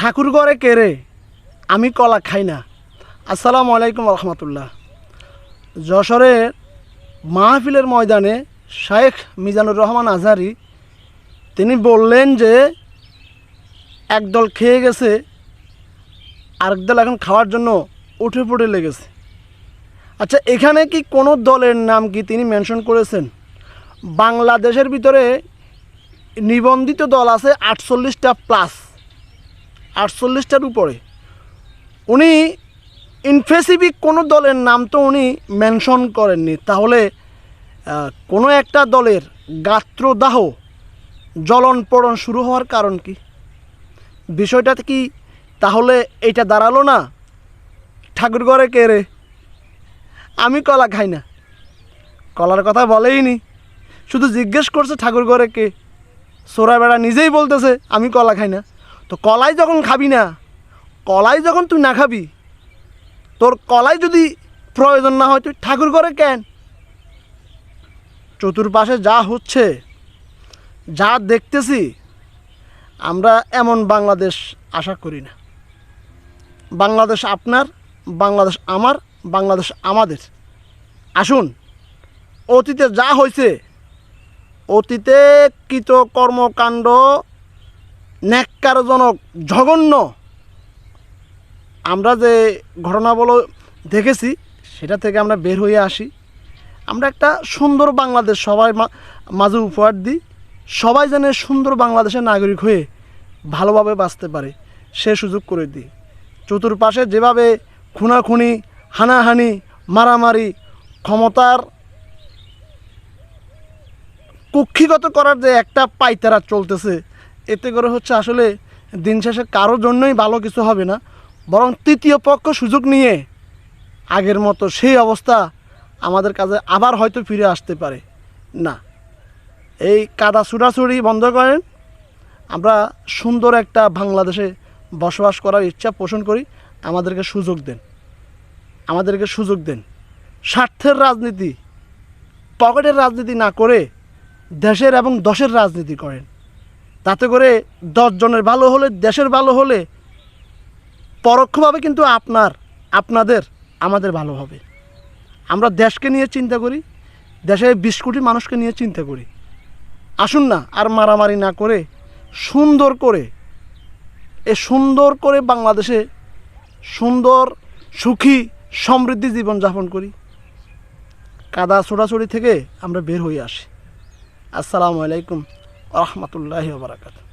ঠাকুর ঘরে কেড়ে আমি কলা খাই না। আসসালামু আলাইকুম রহমতুল্লাহ যশোরের মাহফিলের ময়দানে শায়েখ মিজানুর রহমান আজহারি, তিনি বললেন যে একদল খেয়ে গেছে, আরেক দল এখন খাওয়ার জন্য উঠে পড়ে লেগেছে। আচ্ছা এখানে কি কোনো দলের নাম কি তিনি মেনশন করেছেন? বাংলাদেশের ভিতরে নিবন্ধিত দল আছে আটচল্লিশটা প্লাস। আটচল্লিশটার উপরে। উনি ইনফেসিফিক কোনো দলের নাম তো উনি মেনশন করেননি। তাহলে কোনো একটা দলের গাত্রদাহ জ্বলন পড়ন শুরু হওয়ার কারণ কি? বিষয়টা কি তাহলে এটা দাঁড়াল না? ঠাকুর ঘরে কে রে? আমি কলা খাই না। কলার কথা বলেই নি। শুধু জিজ্ঞেস করছে ঠাকুর ঘরে কে? সোরা বেড়া নিজেই বলতেছে, আমি কলা খাই না। তো কলাই যখন খাবি না, কলাই যখন তুই না খাবি, তোর কলাই যদি প্রয়োজন না হয়, তুই ঠাকুর ঘরে কেন? চতুর্পাশে যা হচ্ছে, যা দেখতেছি, আমরা এমন বাংলাদেশ আশা করি না। বাংলাদেশ আপনার, বাংলাদেশ আমার, বাংলাদেশ আমাদের। আসুন, অতীতে যা হয়েছে, অতীতে কৃত কর্মকাণ্ড ন্যাক্কারজনক, জঘন্য। আমরা যে ঘটনাগুলো দেখেছি, সেটা থেকে আমরা বের হয়ে আসি। আমরা একটা সুন্দর বাংলাদেশ সবাই মাঝে উপহার দিই। সবাই যেন সুন্দর বাংলাদেশের নাগরিক হয়ে ভালোভাবে বাঁচতে পারে, সে সুযোগ করে দিই। চতুর্পাশে যেভাবে খুনাখুনি, হানাহানি, মারামারি, ক্ষমতার কুক্ষিগত করার যে একটা পাইতারা চলতেছে এতে করে হচ্ছে আসলে দিন শেষে কারোর জন্যই ভালো কিছু হবে না। বরং তৃতীয় পক্ষ সুযোগ নিয়ে আগের মতো সেই অবস্থা আমাদের কাছে আবার হয়তো ফিরে আসতে পারে না। এই কাদা ছুটাছুড়ি বন্ধ করেন। আমরা সুন্দর একটা বাংলাদেশে বসবাস করার ইচ্ছা পোষণ করি। আমাদেরকে সুযোগ দেন। আমাদেরকে সুযোগ দেন। স্বার্থের রাজনীতি, পকেটের রাজনীতি না করে দেশের এবং দশের রাজনীতি করেন। তাতে করে দশজনের ভালো হলে, দেশের ভালো হলে পরোক্ষভাবে কিন্তু আপনার, আপনাদের, আমাদের ভালো হবে। আমরা দেশকে নিয়ে চিন্তা করি, দেশে বিশ কোটি মানুষকে নিয়ে চিন্তা করি। আসুন না আর মারামারি না করে, সুন্দর করে, এ সুন্দর করে বাংলাদেশে সুন্দর, সুখী, সমৃদ্ধি জীবনযাপন করি। কাদা ছোটাছুটি থেকে আমরা বের হয়ে আসি। আসসালামু আলাইকুম। রহমতুল্লাহ বারাকাতু